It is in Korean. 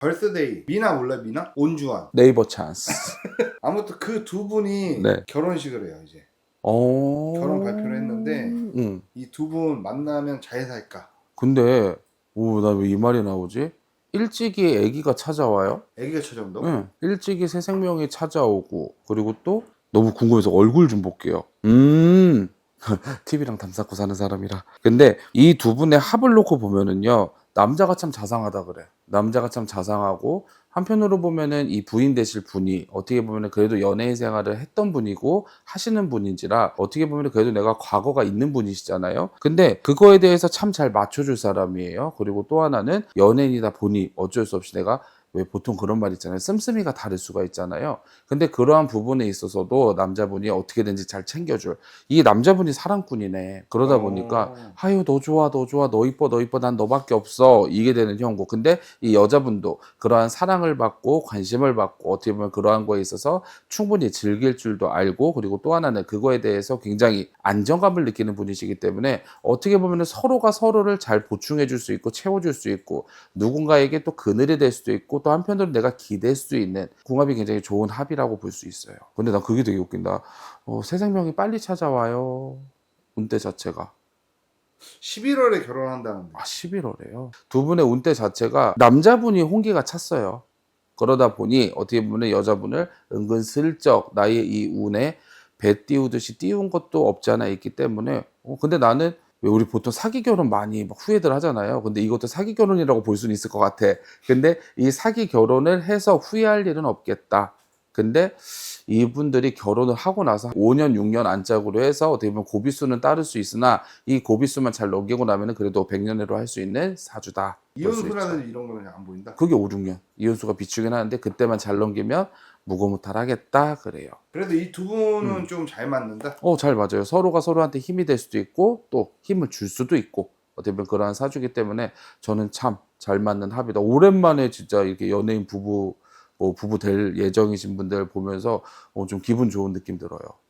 벌스데이 미나 몰라 미나? 온주환 네이버 찬스. 아무튼 그 두 분이 네. 결혼식을 해요 이제 어. 결혼 발표를 했는데 응. 이 두 분 만나면 잘 살까 근데 오, 나 왜 이 말이 나오지? 일찍이 아기가 찾아와요? 애기가 찾아온다고? 응. 일찍이 새 생명이 찾아오고 그리고 또 너무 궁금해서 얼굴 좀 볼게요. 음. TV랑 담쌓고 사는 사람이라. 근데 이 두 분의 합을 놓고 보면은요. 남자가 참 자상하다 그래. 남자가 참 자상하고 한편으로 보면은 이 부인 되실 분이 어떻게 보면은 그래도 연예인 생활을 했던 분이고 하시는 분인지라 어떻게 보면은 그래도 내가 과거가 있는 분이시잖아요. 근데 그거에 대해서 참 잘 맞춰줄 사람이에요. 그리고 또 하나는 연예인이다 보니 어쩔 수 없이 내가 왜 보통 그런 말 있잖아요. 씀씀이가 다를 수가 있잖아요. 근데 그러한 부분에 있어서도 남자분이 어떻게든지 잘 챙겨줄. 이 남자분이 사랑꾼이네. 그러다 어. 보니까 아유 너 좋아 너 좋아 너 이뻐 너 이뻐 난 너밖에 없어 이게 되는 형고 근데 이 여자분도 그러한 사랑을 받고 관심을 받고 어떻게 보면 그러한 거에 있어서 충분히 즐길 줄도 알고 그리고 또 하나는 그거에 대해서 굉장히 안정감을 느끼는 분이시기 때문에 어떻게 보면 서로가 서로를 잘 보충해 줄 수 있고 채워줄 수 있고 누군가에게 또 그늘이 될 수도 있고 또 한편으로 내가 기댈 수 있는 궁합이 굉장히 좋은 합이라고 볼 수 있어요. 근데 난 그게 되게 웃긴다. 어, 새 생명이 빨리 찾아와요. 운때 자체가. 11월에 결혼한다는데. 아, 11월에요. 두 분의 운때 자체가 남자분이 홍기가 찼어요. 그러다 보니 어떻게 보면 여자분을 은근슬쩍 나의 이 운에 배 띄우듯이 띄운 것도 없지 않아 있기 때문에 어, 근데 나는 왜 우리 보통 사기 결혼 많이 막 후회들 하잖아요. 근데 이것도 사기 결혼이라고 볼 수는 있을 것 같아. 근데 이 사기 결혼을 해서 후회할 일은 없겠다. 근데 이분들이 결혼을 하고 나서 5년, 6년 안짝으로 해서 어떻게 보면 고비수는 따를 수 있으나 이 고비수만 잘 넘기고 나면은 그래도 100년으로 할 수 있는 사주다. 이혼수라든지 이런 거는 안 보인다 그게 5, 6년. 이혼수가 비추긴 하는데 그때만 잘 넘기면 무고무탈하겠다 그래요. 그래도 이 두 분은 음. 좀잘 맞는다 어, 잘 맞아요. 서로가 서로한테 힘이 될 수도 있고 또 힘을 줄 수도 있고 어떻게 보면 그러한 사주기 때문에 저는 참 잘 맞는 합이다. 오랜만에 진짜 이렇게 연예인 부부 뭐 부부 될 예정이신 분들 보면서 어, 좀 기분 좋은 느낌 들어요.